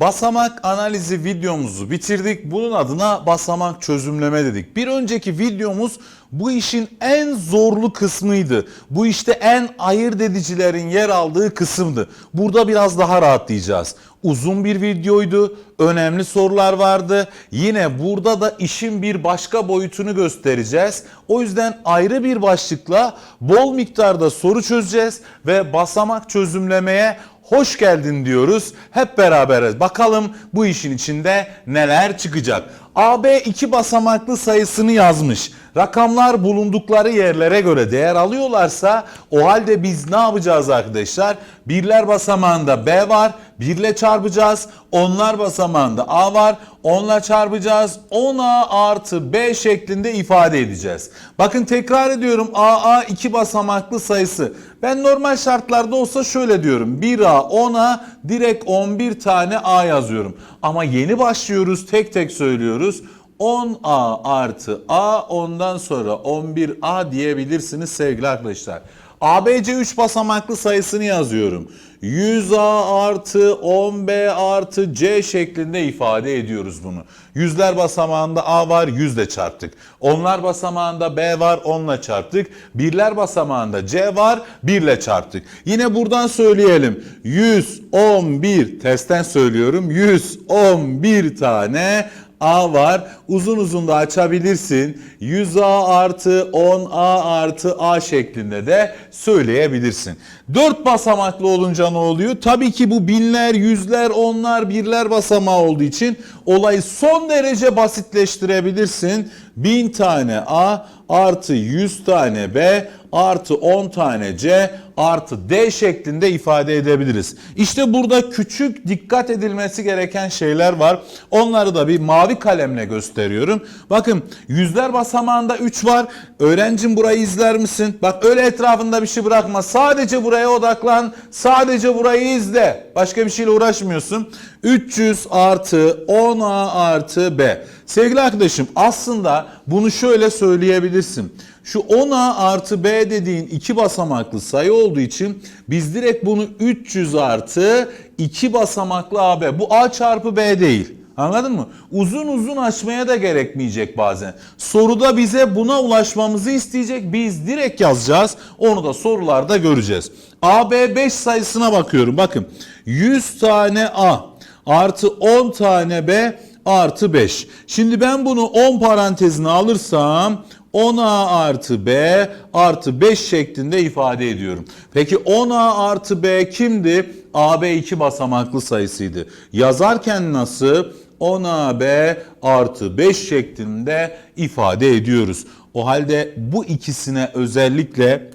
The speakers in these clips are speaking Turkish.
Basamak analizi videomuzu bitirdik. Bunun adına basamak çözümleme dedik. Bir önceki videomuz bu işin en zorlu kısmıydı. Bu işte en ayırt edicilerin yer aldığı kısımdı. Burada biraz daha rahatlayacağız. Uzun bir videoydu. Önemli sorular vardı. Yine burada da işin bir başka boyutunu göstereceğiz. O yüzden ayrı bir başlıkla bol miktarda soru çözeceğiz ve basamak çözümlemeye hoş geldin diyoruz. Hep beraberiz. Bakalım bu işin içinde neler çıkacak. AB iki basamaklı sayısını yazmış. Rakamlar bulundukları yerlere göre değer alıyorlarsa o halde biz ne yapacağız arkadaşlar? Birler basamağında B var. Birle çarpacağız. Onlar basamağında A var. Onla çarpacağız. 10A artı B şeklinde ifade edeceğiz. Bakın tekrar ediyorum AA iki basamaklı sayısı. Ben normal şartlarda olsa şöyle diyorum. 1A 10A direkt 11 tane A yazıyorum. Ama yeni başlıyoruz tek tek söylüyoruz. 10A artı A ondan sonra 11A diyebilirsiniz sevgili arkadaşlar. ABC 3 basamaklı sayısını yazıyorum. 100A artı 10B artı C şeklinde ifade ediyoruz bunu. Yüzler basamağında A var 100 ile çarptık. Onlar basamağında B var 10 ile çarptık. Birler basamağında C var 1 ile çarptık. Yine buradan söyleyelim. 111 testten söylüyorum 111 tane A var. Uzun uzun da açabilirsin. 100A artı 10A artı A şeklinde de söyleyebilirsin. 4 basamaklı olunca ne oluyor? Tabii ki bu binler, yüzler, onlar, birler basamağı olduğu için olayı son derece basitleştirebilirsin. 1000 tane A artı 100 tane B artı 10 tane C artı D şeklinde ifade edebiliriz. İşte burada küçük dikkat edilmesi gereken şeyler var. Onları da bir mavi kalemle gösteriyorum. Bakın yüzler basamağında 3 var. Öğrencim burayı izler misin? Bak öyle etrafında bir şey bırakma. Sadece buraya odaklan. Sadece burayı izle. Başka bir şeyle uğraşmıyorsun. 300 artı 10A artı B. Sevgili arkadaşım aslında bunu şöyle söyleyebilirsin. Şu 10A artı B dediğin iki basamaklı sayı olduğu için biz direkt bunu 300 artı 2 basamaklı AB. Bu A çarpı B değil. Anladın mı? Uzun uzun açmaya da gerekmeyecek bazen. Soruda bize buna ulaşmamızı isteyecek. Biz direkt yazacağız. Onu da sorularda göreceğiz. AB 5 sayısına bakıyorum. Bakın 100 tane A artı 10 tane B artı 5. Şimdi ben bunu 10 parantezine alırsam 10A artı B artı 5 şeklinde ifade ediyorum. Peki 10A artı B kimdi? AB 2 basamaklı sayısıydı. Yazarken nasıl? 10AB artı 5 şeklinde ifade ediyoruz. O halde bu ikisine özellikle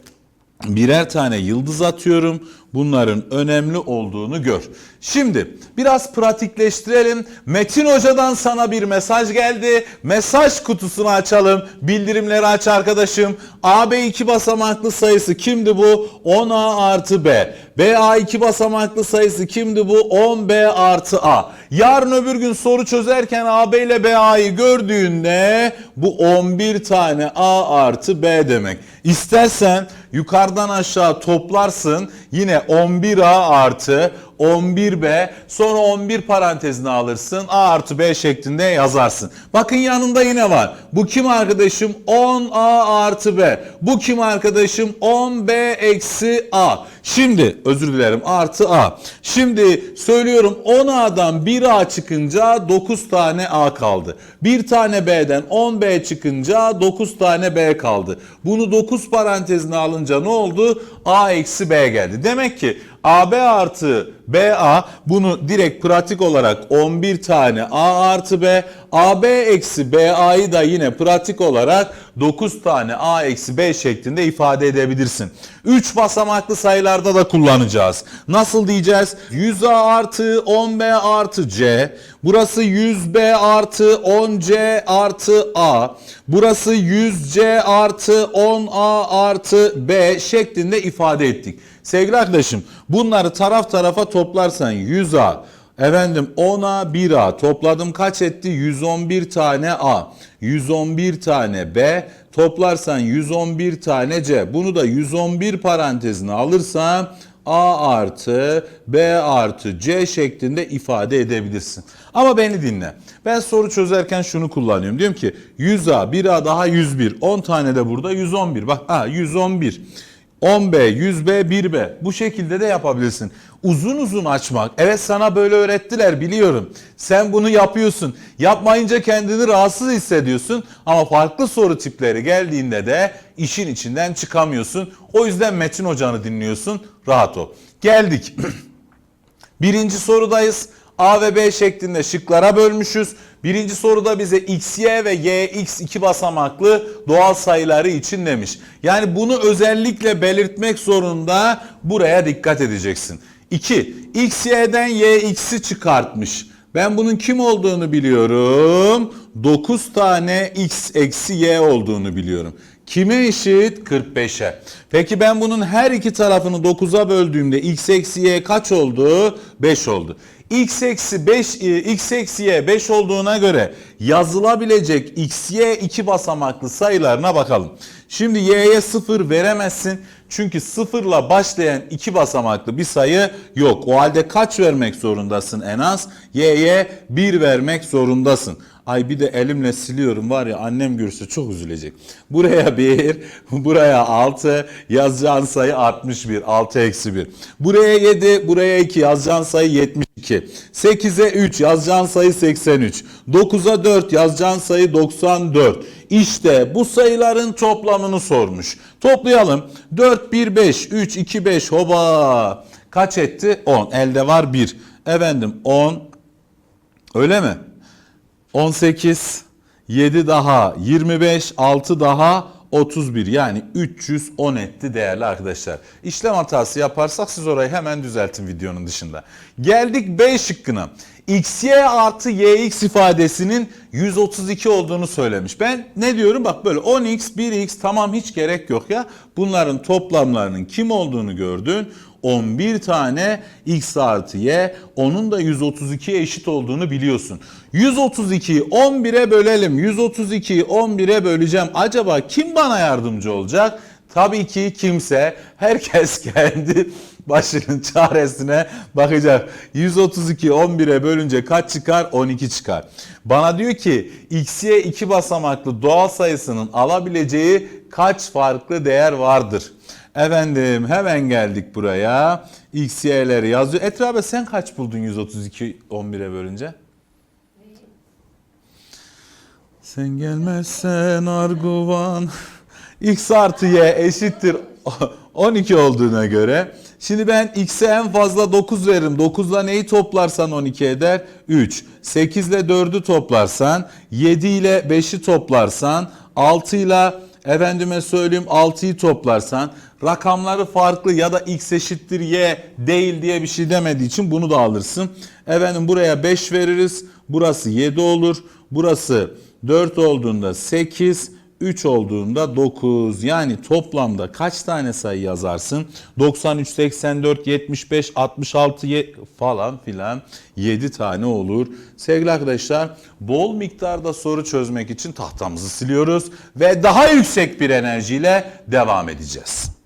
birer tane yıldız atıyorum. Bunların önemli olduğunu gör. Şimdi biraz pratikleştirelim. Metin Hoca'dan sana bir mesaj geldi. Mesaj kutusunu açalım. Bildirimleri aç arkadaşım. AB 2 basamaklı sayısı kimdi bu? 10A artı B. BA 2 basamaklı sayısı kimdi bu? 10B artı A. Yarın öbür gün soru çözerken AB ile BA'yı gördüğünde bu 11 tane A artı B demek. İstersen yukarıdan aşağı toplarsın. Yine 11A artı 11B sonra 11 parantezine alırsın. A artı B şeklinde yazarsın. Bakın yanında yine var. Bu kim arkadaşım? 10A artı B. Bu kim arkadaşım? 10B eksi A. Şimdi özür dilerim artı A. Şimdi söylüyorum 10A'dan 1A çıkınca 9 tane A kaldı. Bir tane B'den 10B çıkınca 9 tane B kaldı. Bunu 9 parantezine alınca ne oldu? A eksi B geldi. Demek ki AB artı BA bunu direkt pratik olarak 11 tane A artı B, AB eksi BA'yı da yine pratik olarak 9 tane A eksi B şeklinde ifade edebilirsin. 3 basamaklı sayılarda da kullanacağız. Nasıl diyeceğiz? 100A artı 10B artı C. Burası 100B artı 10C artı A. Burası 100C artı 10A artı B şeklinde ifade ettik. Sevgili arkadaşım bunları taraf tarafa toplarsan 100A, efendim 10A 1A topladım kaç etti? 111 tane A, 111 tane B toplarsan 111 tane C. Bunu da 111 parantezine alırsam A artı B artı C şeklinde ifade edebilirsin. Ama beni dinle. Ben soru çözerken şunu kullanıyorum. Diyorum ki 100A, 1A daha 101. 10 tane de burada 111. Bak ha 111. 10B, 100B, 1B. Bu şekilde de yapabilirsin. Uzun uzun açmak. Evet sana böyle öğrettiler biliyorum. Sen bunu yapıyorsun. Yapmayınca kendini rahatsız hissediyorsun. Ama farklı soru tipleri geldiğinde de işin içinden çıkamıyorsun. O yüzden Metin Hoca'nı dinliyorsun. Rahat ol. Geldik. Birinci sorudayız. A ve B şeklinde şıklara bölmüşüz. Birinci soruda bize x, y ve y, x iki basamaklı doğal sayıları için demiş. Yani bunu özellikle belirtmek zorunda buraya dikkat edeceksin. 2. x, y'den y, x'i çıkartmış. Ben bunun kim olduğunu biliyorum. 9 tane x eksi y olduğunu biliyorum. Kime eşit? 45'e. Peki ben bunun her iki tarafını 9'a böldüğümde x eksi y kaç oldu? 5 oldu. x eksi 5 x eksi y 5 olduğuna göre yazılabilecek x y iki basamaklı sayılarına bakalım. Şimdi y'ye 0 veremezsin. Çünkü sıfırla başlayan iki basamaklı bir sayı yok. O halde kaç vermek zorundasın en az? Y'ye 1 vermek zorundasın. Ay bir de elimle siliyorum var ya annem görürse çok üzülecek. Buraya 1, buraya 6 yazacağın sayı 61. 6 eksi 1. Buraya 7, buraya 2 yazacağın sayı 72. 8'e 3 yazacağın sayı 83. 9'a 4 yazacağın sayı 94. İşte bu sayıların toplamını sormuş. Toplayalım. 4, 1, 5, 3, 2, 5 hoba. Kaç etti? 10. Elde var 1. Efendim 10. Öyle mi? 18, 7 daha 25, 6 daha 31 yani 310 etti değerli arkadaşlar. İşlem hatası yaparsak siz orayı hemen düzeltin videonun dışında. Geldik B şıkkına. xy artı yx ifadesinin 132 olduğunu söylemiş. Ben ne diyorum bak böyle 10x 1x tamam hiç gerek yok ya. Bunların toplamlarının kim olduğunu gördün. 11 tane x artı y onun da 132'ye eşit olduğunu biliyorsun. 132'yi 11'e bölelim. 132'yi 11'e böleceğim. Acaba kim bana yardımcı olacak? Tabii ki kimse. Herkes kendi başının çaresine bakacak. 132 11'e bölünce kaç çıkar? 12 çıkar. Bana diyor ki x'ye iki basamaklı doğal sayısının alabileceği kaç farklı değer vardır? Efendim hemen geldik buraya. X, y'leri yazıyor. Etrabe sen kaç buldun 132 11'e bölünce? Sen gelmezsen Arguvan x artı y eşittir 12 olduğuna göre Şimdi ben x'e en fazla 9 veririm. 9 ile neyi toplarsan 12 eder? 3. 8 ile 4'ü toplarsan, 7 ile 5'i toplarsan, 6 ile efendime söyleyeyim 6'yı toplarsan, rakamları farklı ya da x eşittir y değil diye bir şey demediği için bunu da alırsın. Efendim buraya 5 veririz. Burası 7 olur. Burası 4 olduğunda 8, 3 olduğunda 9 yani toplamda kaç tane sayı yazarsın? 93, 84, 75, 66 ye- falan filan 7 tane olur. Sevgili arkadaşlar bol miktarda soru çözmek için tahtamızı siliyoruz ve daha yüksek bir enerjiyle devam edeceğiz.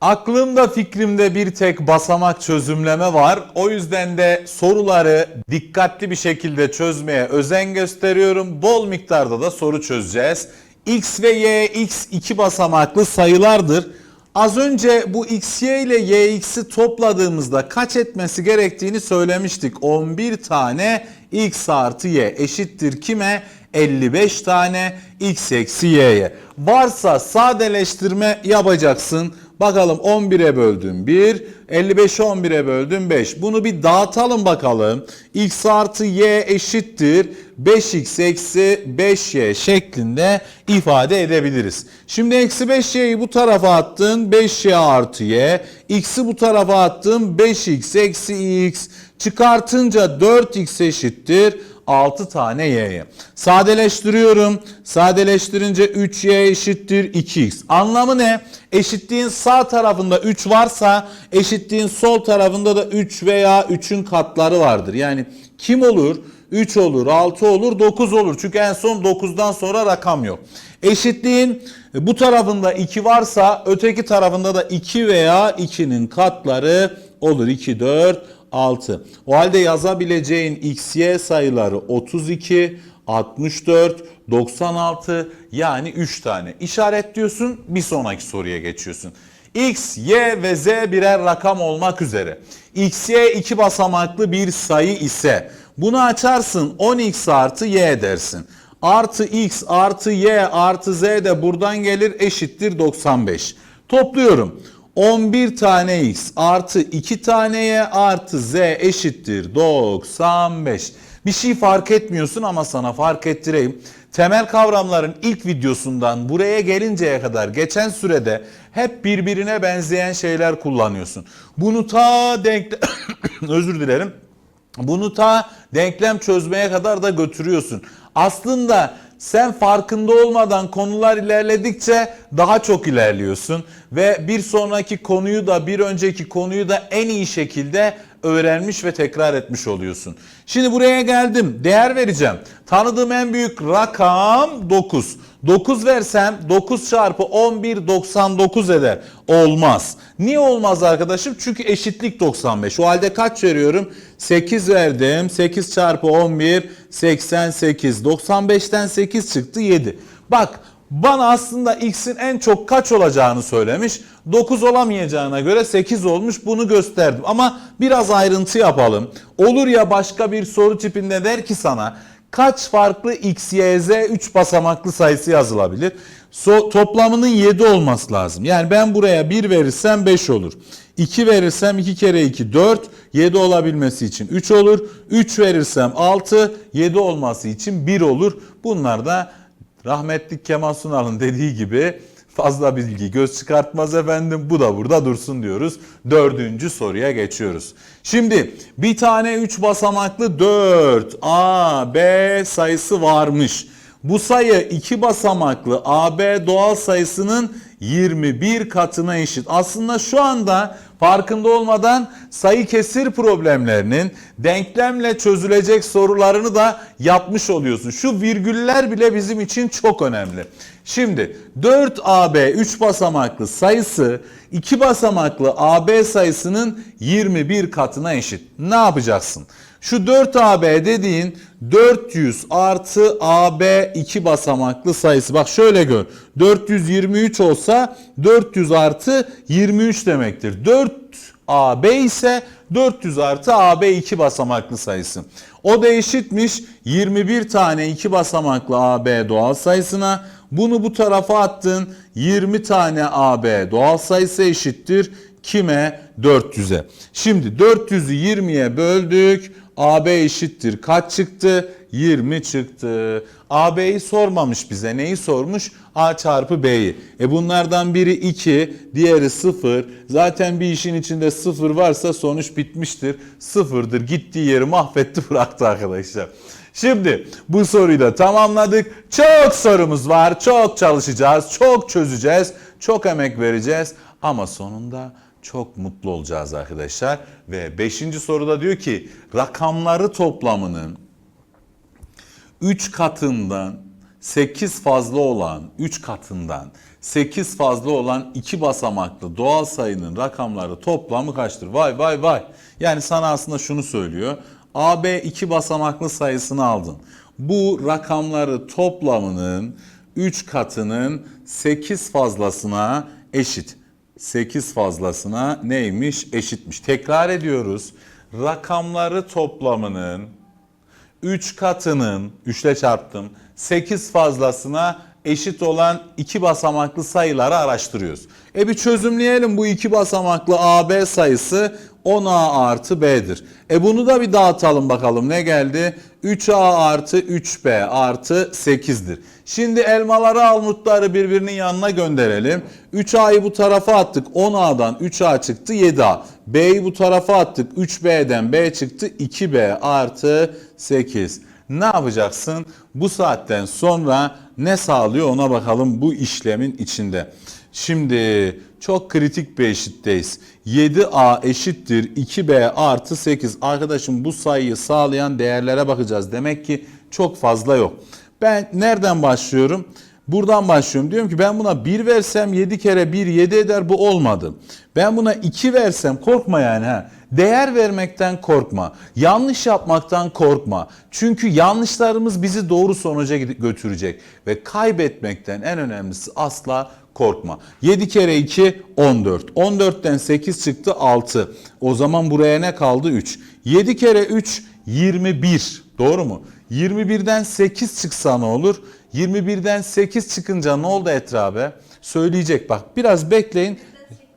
Aklımda fikrimde bir tek basamak çözümleme var. O yüzden de soruları dikkatli bir şekilde çözmeye özen gösteriyorum. Bol miktarda da soru çözeceğiz. X ve Y, X iki basamaklı sayılardır. Az önce bu XY ile YX'i topladığımızda kaç etmesi gerektiğini söylemiştik. 11 tane X artı Y eşittir kime? 55 tane X eksi Y'ye. Varsa sadeleştirme yapacaksın. Bakalım 11'e böldüm 1, 55'i 11'e böldüm 5. Bunu bir dağıtalım bakalım. X artı Y eşittir 5X eksi 5Y şeklinde ifade edebiliriz. Şimdi eksi 5Y'yi bu tarafa attın 5Y artı Y. X'i bu tarafa attım 5X eksi X. Çıkartınca 4X eşittir 6 tane y'ye. Sadeleştiriyorum. Sadeleştirince 3y eşittir 2x. Anlamı ne? Eşitliğin sağ tarafında 3 varsa eşitliğin sol tarafında da 3 veya 3'ün katları vardır. Yani kim olur? 3 olur, 6 olur, 9 olur. Çünkü en son 9'dan sonra rakam yok. Eşitliğin bu tarafında 2 varsa öteki tarafında da 2 veya 2'nin katları olur. 2, 4, 6. O halde yazabileceğin x, y sayıları 32, 64, 96 yani 3 tane. İşaretliyorsun bir sonraki soruya geçiyorsun. X, Y ve Z birer rakam olmak üzere. X, Y iki basamaklı bir sayı ise bunu açarsın 10x artı Y dersin. Artı X artı Y artı Z de buradan gelir eşittir 95. Topluyorum. 11 tane X artı 2 tane Y artı Z eşittir 95. Bir şey fark etmiyorsun ama sana fark ettireyim. Temel kavramların ilk videosundan buraya gelinceye kadar geçen sürede hep birbirine benzeyen şeyler kullanıyorsun. Bunu ta denkle özür dilerim. Bunu ta denklem çözmeye kadar da götürüyorsun. Aslında sen farkında olmadan konular ilerledikçe daha çok ilerliyorsun ve bir sonraki konuyu da bir önceki konuyu da en iyi şekilde öğrenmiş ve tekrar etmiş oluyorsun. Şimdi buraya geldim. Değer vereceğim. Tanıdığım en büyük rakam 9. 9 versem 9 çarpı 11 99 eder. Olmaz. Niye olmaz arkadaşım? Çünkü eşitlik 95. O halde kaç veriyorum? 8 verdim. 8 çarpı 11 88. 95'ten 8 çıktı 7. Bak bana aslında x'in en çok kaç olacağını söylemiş. 9 olamayacağına göre 8 olmuş bunu gösterdim. Ama biraz ayrıntı yapalım. Olur ya başka bir soru tipinde der ki sana kaç farklı x, y, z 3 basamaklı sayısı yazılabilir? So, toplamının 7 olması lazım. Yani ben buraya 1 verirsem 5 olur. 2 verirsem 2 kere 2 4. 7 olabilmesi için 3 olur. 3 verirsem 6. 7 olması için 1 olur. Bunlar da rahmetli Kemal Sunal'ın dediği gibi fazla bilgi göz çıkartmaz efendim. Bu da burada dursun diyoruz. Dördüncü soruya geçiyoruz. Şimdi bir tane 3 basamaklı 4 A, B sayısı varmış. Bu sayı 2 basamaklı AB doğal sayısının 21 katına eşit. Aslında şu anda farkında olmadan sayı kesir problemlerinin denklemle çözülecek sorularını da yapmış oluyorsun. Şu virgüller bile bizim için çok önemli. Şimdi 4AB 3 basamaklı sayısı 2 basamaklı AB sayısının 21 katına eşit. Ne yapacaksın? Şu 4AB dediğin 400 artı AB 2 basamaklı sayısı. Bak şöyle gör. 423 olsa 400 artı 23 demektir. 4 AB ise 400 artı AB 2 basamaklı sayısı. O da eşitmiş 21 tane 2 basamaklı AB doğal sayısına. Bunu bu tarafa attın 20 tane AB doğal sayısı eşittir. Kime? 400'e. Şimdi 400'ü 20'ye böldük. AB eşittir. Kaç çıktı? 20 çıktı. AB'yi sormamış bize. Neyi sormuş? A çarpı B'yi. E bunlardan biri 2, diğeri 0. Zaten bir işin içinde 0 varsa sonuç bitmiştir. Sıfırdır. Gittiği yeri mahvetti bıraktı arkadaşlar. Şimdi bu soruyu da tamamladık. Çok sorumuz var. Çok çalışacağız. Çok çözeceğiz. Çok emek vereceğiz. Ama sonunda çok mutlu olacağız arkadaşlar. Ve 5. soruda diyor ki rakamları toplamının 3 katından 8 fazla olan 3 katından 8 fazla olan 2 basamaklı doğal sayının rakamları toplamı kaçtır? Vay vay vay. Yani sana aslında şunu söylüyor. AB 2 basamaklı sayısını aldın. Bu rakamları toplamının 3 katının 8 fazlasına eşit. 8 fazlasına neymiş? Eşitmiş. Tekrar ediyoruz. Rakamları toplamının 3 katının 3 ile çarptım 8 fazlasına eşit olan iki basamaklı sayıları araştırıyoruz. E bir çözümleyelim bu iki basamaklı AB sayısı 10A artı B'dir. E bunu da bir dağıtalım bakalım ne geldi? 3A artı 3B artı 8'dir. Şimdi elmaları almutları birbirinin yanına gönderelim. 3A'yı bu tarafa attık 10A'dan 3A çıktı 7A. B'yi bu tarafa attık 3B'den B çıktı 2B artı 8 ne yapacaksın? Bu saatten sonra ne sağlıyor ona bakalım bu işlemin içinde. Şimdi çok kritik bir eşitteyiz. 7a eşittir 2b artı 8. Arkadaşım bu sayıyı sağlayan değerlere bakacağız. Demek ki çok fazla yok. Ben nereden başlıyorum? Buradan başlıyorum. Diyorum ki ben buna 1 versem 7 kere 1 7 eder bu olmadı. Ben buna 2 versem korkma yani ha. Değer vermekten korkma. Yanlış yapmaktan korkma. Çünkü yanlışlarımız bizi doğru sonuca götürecek. Ve kaybetmekten en önemlisi asla korkma. 7 kere 2 14. 14'ten 8 çıktı 6. O zaman buraya ne kaldı? 3. 7 kere 3 21. Doğru mu? 21'den 8 çıksa ne olur? 21'den 8 çıkınca ne oldu etrabe? Söyleyecek bak biraz bekleyin.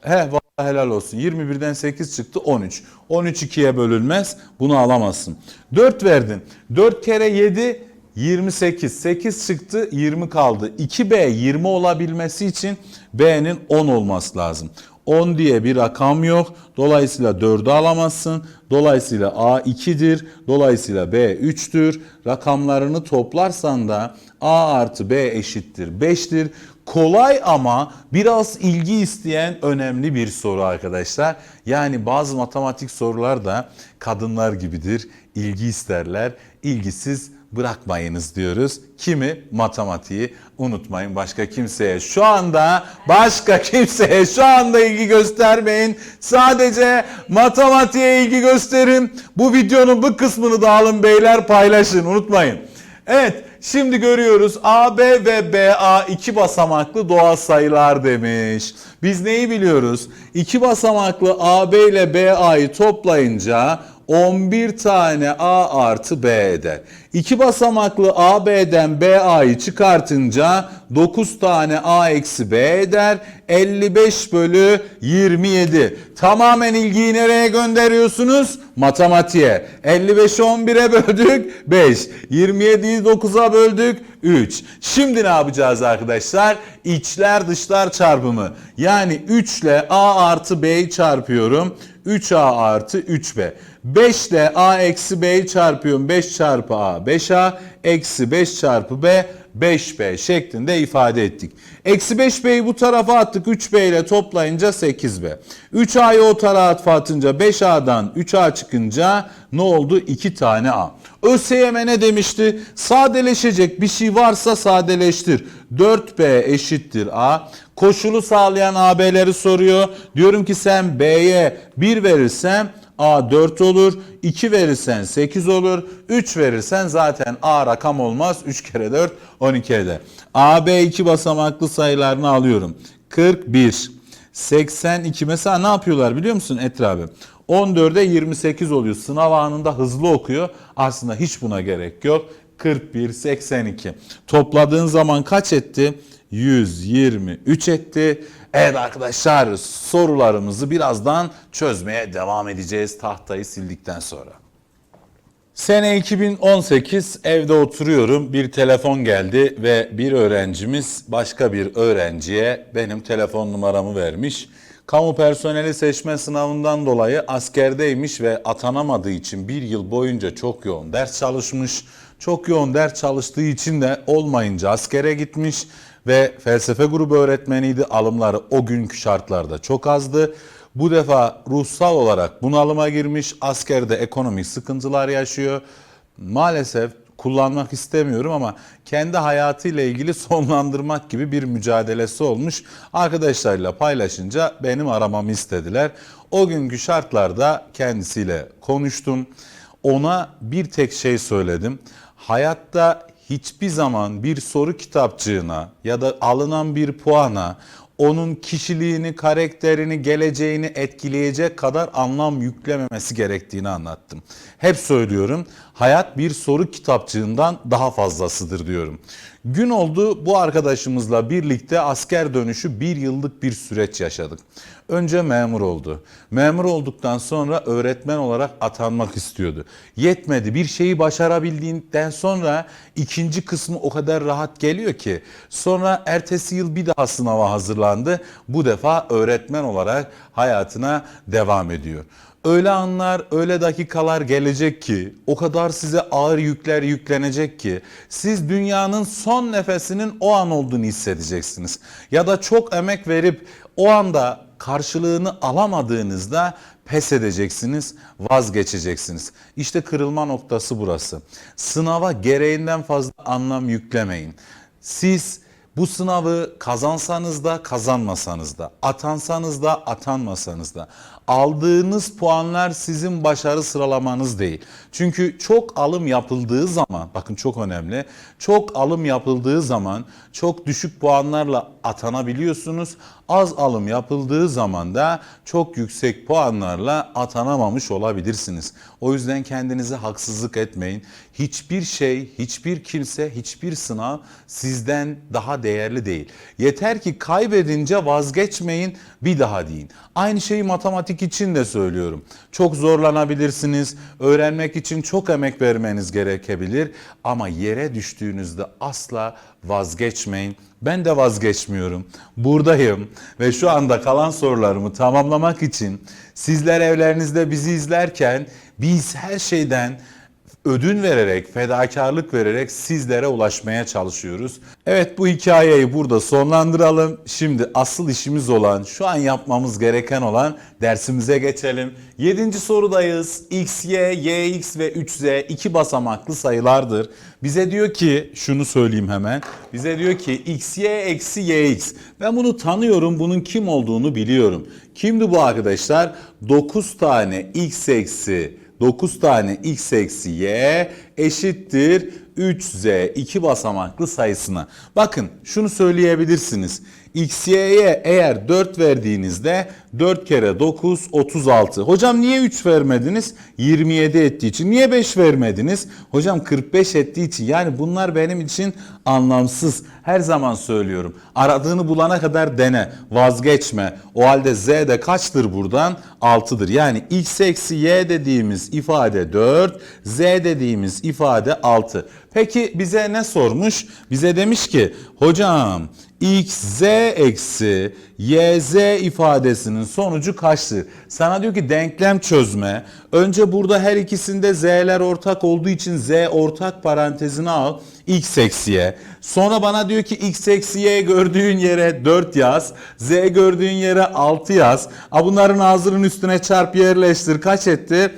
He vallahi helal olsun. 21'den 8 çıktı 13. 13 2'ye bölünmez. Bunu alamazsın. 4 verdin. 4 kere 7 28. 8 çıktı 20 kaldı. 2B 20 olabilmesi için B'nin 10 olması lazım. 10 diye bir rakam yok. Dolayısıyla 4'ü alamazsın. Dolayısıyla A 2'dir. Dolayısıyla B 3'tür. Rakamlarını toplarsan da A artı B eşittir 5'tir. Kolay ama biraz ilgi isteyen önemli bir soru arkadaşlar. Yani bazı matematik sorular da kadınlar gibidir. İlgi isterler. İlgisiz bırakmayınız diyoruz. Kimi? Matematiği unutmayın. Başka kimseye şu anda başka kimseye şu anda ilgi göstermeyin. Sadece matematiğe ilgi gösterin. Bu videonun bu kısmını da alın beyler paylaşın unutmayın. Evet şimdi görüyoruz AB ve BA iki basamaklı doğal sayılar demiş. Biz neyi biliyoruz? İki basamaklı AB ile BA'yı toplayınca 11 tane A artı B eder. İki basamaklı AB'den BA'yı çıkartınca 9 tane A eksi B eder. 55 bölü 27. Tamamen ilgiyi nereye gönderiyorsunuz? Matematiğe. 55'i 11'e böldük 5. 27'yi 9'a böldük 3. Şimdi ne yapacağız arkadaşlar? İçler dışlar çarpımı. Yani 3 ile A artı B'yi çarpıyorum. 3A artı 3B. 5 ile A eksi B'yi çarpıyorum. 5 çarpı A 5A eksi 5 çarpı B 5B şeklinde ifade ettik. Eksi 5B'yi bu tarafa attık. 3B ile toplayınca 8B. 3A'yı o tarafa atınca 5A'dan 3A çıkınca ne oldu? 2 tane A. ÖSYM ne demişti? Sadeleşecek bir şey varsa sadeleştir. 4B eşittir A. Koşulu sağlayan AB'leri soruyor. Diyorum ki sen B'ye 1 verirsen A 4 olur. 2 verirsen 8 olur. 3 verirsen zaten A rakam olmaz. 3 kere 4 12 eder. AB 2 basamaklı sayılarını alıyorum. 41, 82 mesela ne yapıyorlar biliyor musun Etra abi? 14'e 28 oluyor. Sınav anında hızlı okuyor. Aslında hiç buna gerek yok. 41, 82. Topladığın zaman kaç etti? 123 etti. Evet arkadaşlar sorularımızı birazdan çözmeye devam edeceğiz tahtayı sildikten sonra. Sene 2018 evde oturuyorum bir telefon geldi ve bir öğrencimiz başka bir öğrenciye benim telefon numaramı vermiş. Kamu personeli seçme sınavından dolayı askerdeymiş ve atanamadığı için bir yıl boyunca çok yoğun ders çalışmış. Çok yoğun ders çalıştığı için de olmayınca askere gitmiş ve felsefe grubu öğretmeniydi. Alımları o günkü şartlarda çok azdı. Bu defa ruhsal olarak bunalıma girmiş, askerde ekonomik sıkıntılar yaşıyor. Maalesef kullanmak istemiyorum ama kendi hayatıyla ilgili sonlandırmak gibi bir mücadelesi olmuş. Arkadaşlarıyla paylaşınca benim aramamı istediler. O günkü şartlarda kendisiyle konuştum. Ona bir tek şey söyledim. Hayatta hiçbir zaman bir soru kitapçığına ya da alınan bir puana onun kişiliğini, karakterini, geleceğini etkileyecek kadar anlam yüklememesi gerektiğini anlattım. Hep söylüyorum, hayat bir soru kitapçığından daha fazlasıdır diyorum. Gün oldu bu arkadaşımızla birlikte asker dönüşü bir yıllık bir süreç yaşadık. Önce memur oldu. Memur olduktan sonra öğretmen olarak atanmak istiyordu. Yetmedi. Bir şeyi başarabildiğinden sonra ikinci kısmı o kadar rahat geliyor ki. Sonra ertesi yıl bir daha sınava hazırlandı. Bu defa öğretmen olarak hayatına devam ediyor. Öyle anlar, öyle dakikalar gelecek ki, o kadar size ağır yükler yüklenecek ki, siz dünyanın son nefesinin o an olduğunu hissedeceksiniz. Ya da çok emek verip o anda karşılığını alamadığınızda pes edeceksiniz, vazgeçeceksiniz. İşte kırılma noktası burası. Sınava gereğinden fazla anlam yüklemeyin. Siz bu sınavı kazansanız da kazanmasanız da, atansanız da atanmasanız da aldığınız puanlar sizin başarı sıralamanız değil. Çünkü çok alım yapıldığı zaman, bakın çok önemli, çok alım yapıldığı zaman çok düşük puanlarla atanabiliyorsunuz. Az alım yapıldığı zaman da çok yüksek puanlarla atanamamış olabilirsiniz. O yüzden kendinize haksızlık etmeyin. Hiçbir şey, hiçbir kimse, hiçbir sınav sizden daha değerli değil. Yeter ki kaybedince vazgeçmeyin, bir daha deyin. Aynı şeyi matematik için de söylüyorum. Çok zorlanabilirsiniz, öğrenmek için çok emek vermeniz gerekebilir ama yere düştüğünüzde asla vazgeçmeyin. Ben de vazgeçmiyorum. Buradayım ve şu anda kalan sorularımı tamamlamak için sizler evlerinizde bizi izlerken biz her şeyden ödün vererek, fedakarlık vererek sizlere ulaşmaya çalışıyoruz. Evet bu hikayeyi burada sonlandıralım. Şimdi asıl işimiz olan, şu an yapmamız gereken olan dersimize geçelim. 7. sorudayız. x, y, y, x ve 3z iki basamaklı sayılardır. Bize diyor ki, şunu söyleyeyim hemen. Bize diyor ki x, y eksi y, x. Ben bunu tanıyorum, bunun kim olduğunu biliyorum. Kimdi bu arkadaşlar? 9 tane x eksi 9 tane x eksi y eşittir 3z iki basamaklı sayısına. Bakın şunu söyleyebilirsiniz. x, y'ye eğer 4 verdiğinizde 4 kere 9 36. Hocam niye 3 vermediniz? 27 ettiği için. Niye 5 vermediniz? Hocam 45 ettiği için. Yani bunlar benim için anlamsız. Her zaman söylüyorum. Aradığını bulana kadar dene. Vazgeçme. O halde z de kaçtır buradan? 6'dır. Yani x eksi y dediğimiz ifade 4. z dediğimiz ifade 6. Peki bize ne sormuş? Bize demiş ki hocam x z eksi y z ifadesinin sonucu kaçtır? Sana diyor ki denklem çözme. Önce burada her ikisinde z'ler ortak olduğu için z ortak parantezine al. x eksi. Sonra bana diyor ki x eksi gördüğün yere 4 yaz. z gördüğün yere 6 yaz. A bunların ağzının üstüne çarp yerleştir. Kaç etti?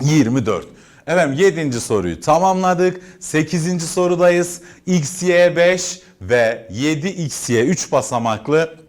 24. Evet 7. soruyu tamamladık. 8. sorudayız. x, y 5 ve 7 x, y 3 basamaklı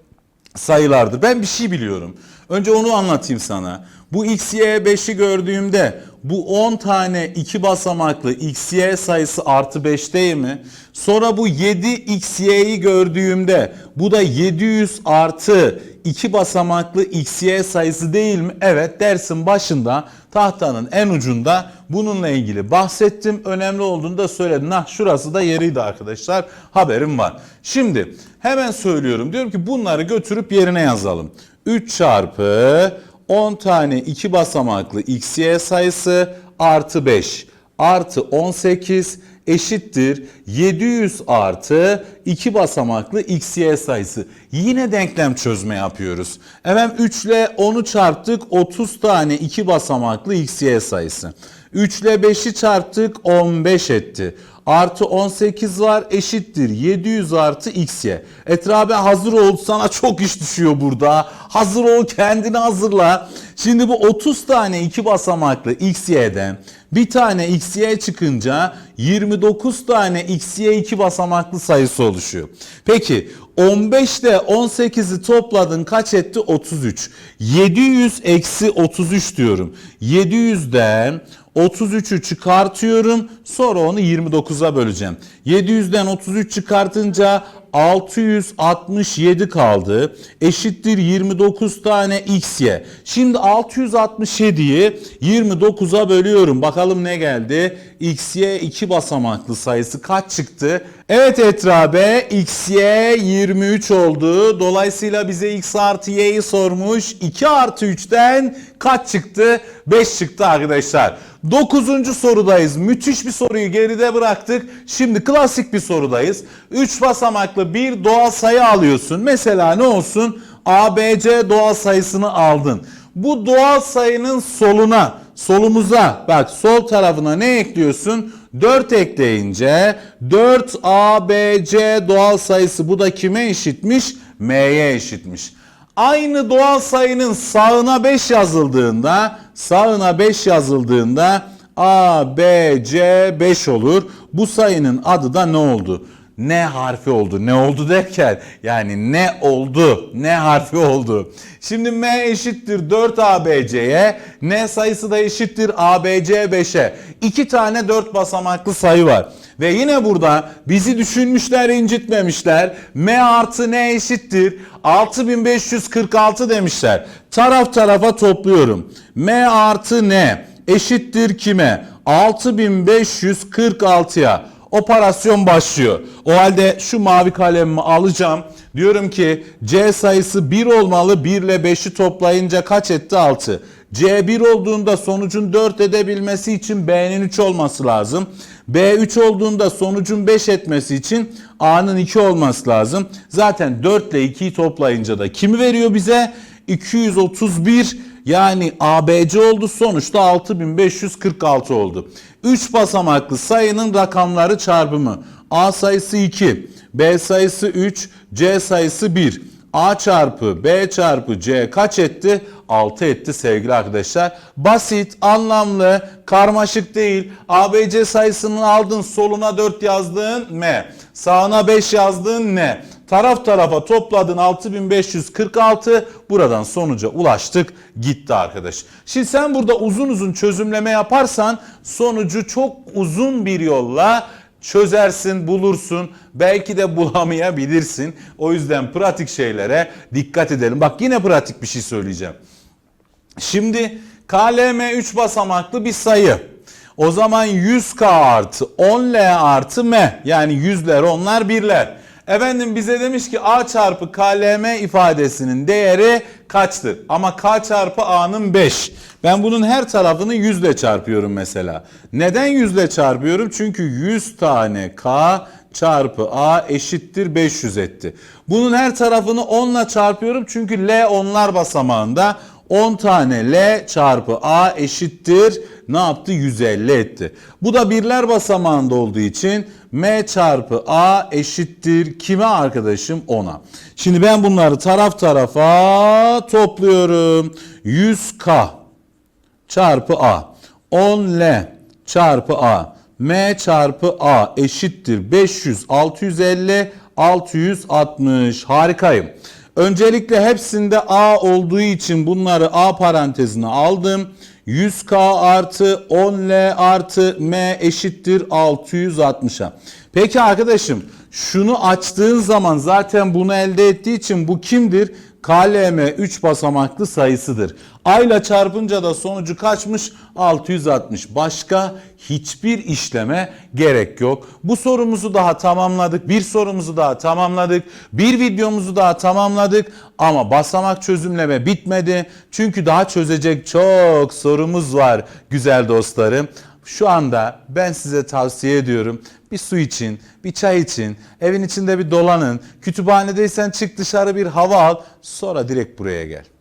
sayılardır. Ben bir şey biliyorum. Önce onu anlatayım sana. Bu x, y 5'i gördüğümde bu 10 tane 2 basamaklı x, y sayısı artı 5 değil mi? Sonra bu 7 x, y'yi gördüğümde bu da 700 artı 2 basamaklı x, y sayısı değil mi? Evet dersin başında tahtanın en ucunda bununla ilgili bahsettim. Önemli olduğunu da söyledim. Nah şurası da yeriydi arkadaşlar. Haberim var. Şimdi hemen söylüyorum. Diyorum ki bunları götürüp yerine yazalım. 3 çarpı 10 tane 2 basamaklı x, y sayısı artı 5 artı 18 eşittir 700 artı 2 basamaklı x, y sayısı. Yine denklem çözme yapıyoruz. Evet 3 ile 10'u çarptık 30 tane 2 basamaklı x, y sayısı. 3 ile 5'i çarptık 15 etti. Artı 18 var eşittir 700 artı xy. Etrabe hazır ol sana çok iş düşüyor burada. Hazır ol kendini hazırla. Şimdi bu 30 tane 2 basamaklı xy'den bir tane xy çıkınca 29 tane xy 2 basamaklı sayısı oluşuyor. Peki 15 ile 18'i topladın kaç etti? 33. 700 eksi 33 diyorum. 700'den 33'ü çıkartıyorum. Sonra onu 29'a böleceğim. 700'den 33 çıkartınca 667 kaldı. Eşittir 29 tane xy. Şimdi 667'yi 29'a bölüyorum. Bakalım ne geldi? xy 2 basamaklı sayısı kaç çıktı? Evet etrabe xy 23 oldu. Dolayısıyla bize x artı y'yi sormuş. 2 artı 3'ten kaç çıktı? 5 çıktı arkadaşlar. 9. sorudayız. Müthiş bir soruyu geride bıraktık. Şimdi klasik bir sorudayız. 3 basamaklı bir doğal sayı alıyorsun. Mesela ne olsun? ABC doğal sayısını aldın. Bu doğal sayının soluna, solumuza bak sol tarafına ne ekliyorsun? 4 ekleyince 4 ABC doğal sayısı bu da kime eşitmiş? M'ye eşitmiş. Aynı doğal sayının sağına 5 yazıldığında, sağına 5 yazıldığında A, B, C 5 olur. Bu sayının adı da ne oldu? Ne harfi oldu? Ne oldu derken yani ne oldu? Ne harfi oldu? Şimdi M eşittir 4 ABC'ye. N sayısı da eşittir ABC 5'e. İki tane 4 basamaklı sayı var. Ve yine burada bizi düşünmüşler incitmemişler. M artı N eşittir 6546 demişler. Taraf tarafa topluyorum. M artı N eşittir kime? 6546'ya operasyon başlıyor. O halde şu mavi kalemimi alacağım. Diyorum ki C sayısı 1 olmalı. 1 ile 5'i toplayınca kaç etti? 6. C 1 olduğunda sonucun 4 edebilmesi için B'nin 3 olması lazım. B 3 olduğunda sonucun 5 etmesi için A'nın 2 olması lazım. Zaten 4 ile 2'yi toplayınca da kimi veriyor bize? 231 yani ABC oldu sonuçta 6546 oldu. 3 basamaklı sayının rakamları çarpımı. A sayısı 2, B sayısı 3, C sayısı 1. A çarpı B çarpı C kaç etti? 6 etti sevgili arkadaşlar. Basit, anlamlı, karmaşık değil. ABC sayısını aldın soluna 4 yazdığın M. Sağına 5 yazdığın N. Taraf tarafa topladın 6546 buradan sonuca ulaştık gitti arkadaş. Şimdi sen burada uzun uzun çözümleme yaparsan sonucu çok uzun bir yolla çözersin, bulursun. Belki de bulamayabilirsin. O yüzden pratik şeylere dikkat edelim. Bak yine pratik bir şey söyleyeceğim. Şimdi KLM 3 basamaklı bir sayı. O zaman 100K artı 10L artı M yani yüzler onlar birler. Efendim bize demiş ki A çarpı KLM ifadesinin değeri kaçtır? Ama K çarpı A'nın 5. Ben bunun her tarafını 100 ile çarpıyorum mesela. Neden 100 ile çarpıyorum? Çünkü 100 tane K çarpı A eşittir 500 etti. Bunun her tarafını 10 ile çarpıyorum çünkü L onlar basamağında. 10 tane L çarpı A eşittir ne yaptı? 150 etti. Bu da birler basamağında olduğu için M çarpı A eşittir kime arkadaşım? 10'a. Şimdi ben bunları taraf tarafa topluyorum. 100K çarpı A. 10L çarpı A. M çarpı A eşittir 500, 650, 660. Harikayım. Öncelikle hepsinde A olduğu için bunları A parantezine aldım. 100K artı 10L artı M eşittir 660'a. Peki arkadaşım şunu açtığın zaman zaten bunu elde ettiği için bu kimdir? KLM 3 basamaklı sayısıdır. A ile çarpınca da sonucu kaçmış? 660. Başka hiçbir işleme gerek yok. Bu sorumuzu daha tamamladık. Bir sorumuzu daha tamamladık. Bir videomuzu daha tamamladık. Ama basamak çözümleme bitmedi. Çünkü daha çözecek çok sorumuz var güzel dostlarım. Şu anda ben size tavsiye ediyorum. Bir su için, bir çay için, evin içinde bir dolanın. Kütüphanedeysen çık dışarı bir hava al. Sonra direkt buraya gel.